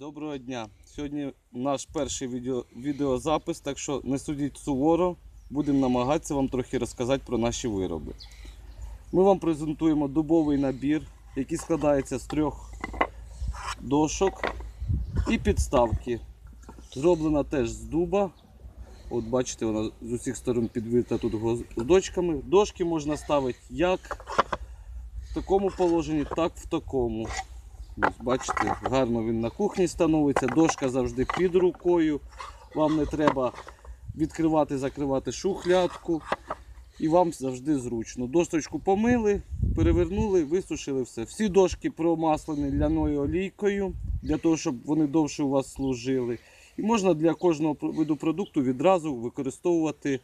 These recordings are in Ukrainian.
Доброго дня. Сьогодні наш перший відео, відеозапис, так що не судіть суворо. Будемо намагатися вам трохи розказати про наші вироби. Ми вам презентуємо дубовий набір, який складається з трьох дошок і підставки. Зроблена теж з дуба. От бачите, вона з усіх сторон підвита тут дочками. Дошки можна ставити як в такому положенні, так в такому. Ось, бачите, гарно він на кухні становиться, дошка завжди під рукою. Вам не треба відкривати, закривати шухлядку. І вам завжди зручно. Досточку помили, перевернули, висушили все. Всі дошки промаслені ляною олійкою, для того, щоб вони довше у вас служили. І можна для кожного виду продукту відразу використовувати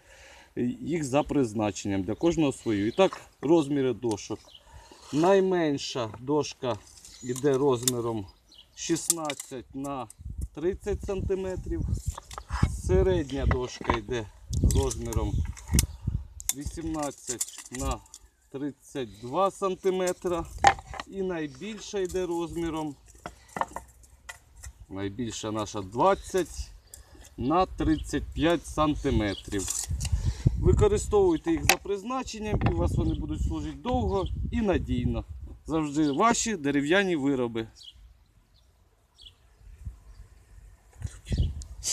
їх за призначенням, для кожного свою. І так, розміри дошок. Найменша дошка йде розміром 16 на 30 см. Середня дошка йде розміром 18 на 32 см. І найбільша йде розміром. Найбільша наша 20 на 35 см. Використовуйте їх за призначенням, і у вас вони будуть служити довго і надійно. Завжди ваші дерев'яні вироби.